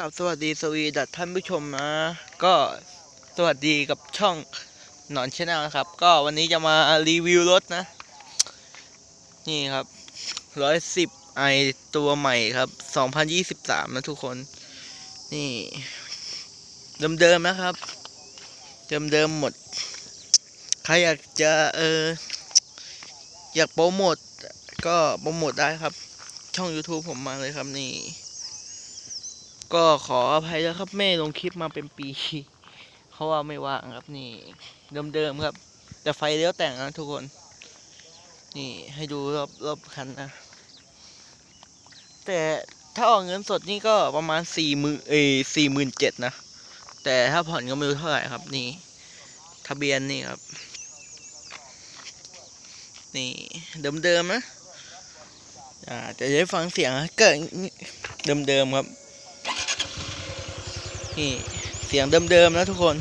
กับสวัสดีสวีดัตท่านผู้ชมนะก็สวัสดีกับช่องหนอนชแนลนะครับ ก็วันนี้จะมารีวิวรถนะ นี่ครับร้อยสิบไอตัวใหม่ครับสองพันยี่สิบสามนะทุกคน นี่ เดิมๆนะครับ เดิมๆหมด ใครอยากจะเอออยากโปรโมทก็โปรโมทได้ครับ ช่อง YouTube ผมมาเลยครับนี่ ก็ขออภัยแล้วครับแม่ลงคลิปมาเป็นปีเขาว่าไม่ว่างครับนี่เดิมๆครับ แต่ไฟเลี้ยวแต่งนะทุกคน นี่ให้ดูรอบรอบคันนะ แต่ถ้าออกเงินสดนี่ก็ประมาณสี่หมื่นเอสี่หมื่นเจ็ดนะ แต่ถ้าผ่อนก็ไม่รู้เท่าไหร่ครับนี่ ทะเบียนนี่ครับ นี่เดิมๆนะอ่าจะได้ฟังเสียงนะเกิดเดิมๆครับ นี่เสียงเดิมๆนะทุกคน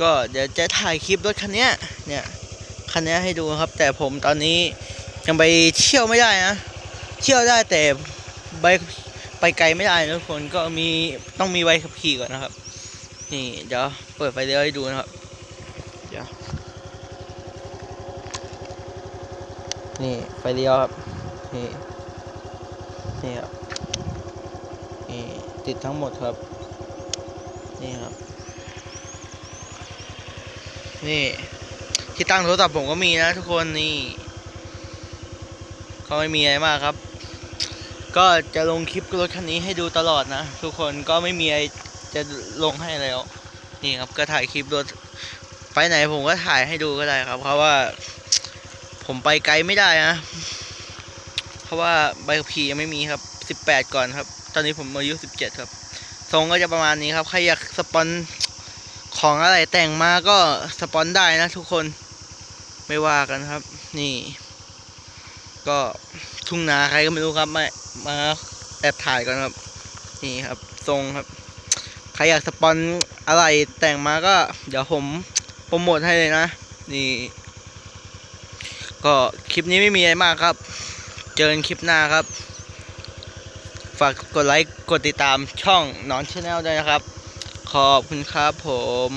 ก็เดี๋ยวจะถ่ายคลิปรถคันนี้เนี่ยคันนี้ให้ดูครับ แต่ผมตอนนี้ยังไปเที่ยวไม่ได้นะเที่ยวได้แต่ใบไปไกลไม่ได้นะทุกคนก็มีต้องมีใบขับขี่ก่อนนะครับ นี่เดี๋ยวเปิดไฟเลี้ยวให้ดูนะครับเดี๋ยวนี่ไฟเลี้ยวครับนี่นี่ครับ ติดทั้งหมดครับ นี่ครับ นี่ที่ตั้งโทรศัพท์ผมก็มีนะทุกคนนี่ก็ไม่มีอะไรมากครับ ก็จะลงคลิปรถคันนี้ให้ดูตลอดนะ ทุกคนก็ไม่มีอะไรจะลงให้แล้ว นี่ครับก็ถ่ายคลิปรถไปไหนผมก็ถ่ายให้ดูก็ได้ครับ เพราะว่า ผมไปไกลไม่ได้นะ เพราะว่าใบขับขี่ยังไม่มีครับสิบแปดก่อนครับ ตอนนี้ผมอายุสิบเจ็ดครับทรงก็จะประมาณนี้ครับ ใครอยากสปอนของอะไรแต่งมาก็สปอนได้นะทุกคนไม่ว่ากันครับ นี่ ก็ทุ่งนาใครก็ไม่รู้ครับมามาแอบถ่ายก่อนครับ นี่ครับ ทรงครับ ใครอยากสปอนอะไรแต่งมาก็ เดี๋ยวผมโปรโมทให้เลยนะ นี่ ก็คลิปนี้ไม่มีอะไรมากครับ เจอกันคลิปหน้าครับ ฝากกดไลค์ กดติดตามช่องนอนชาแนลด้วยนะครับ ขอบคุณครับผม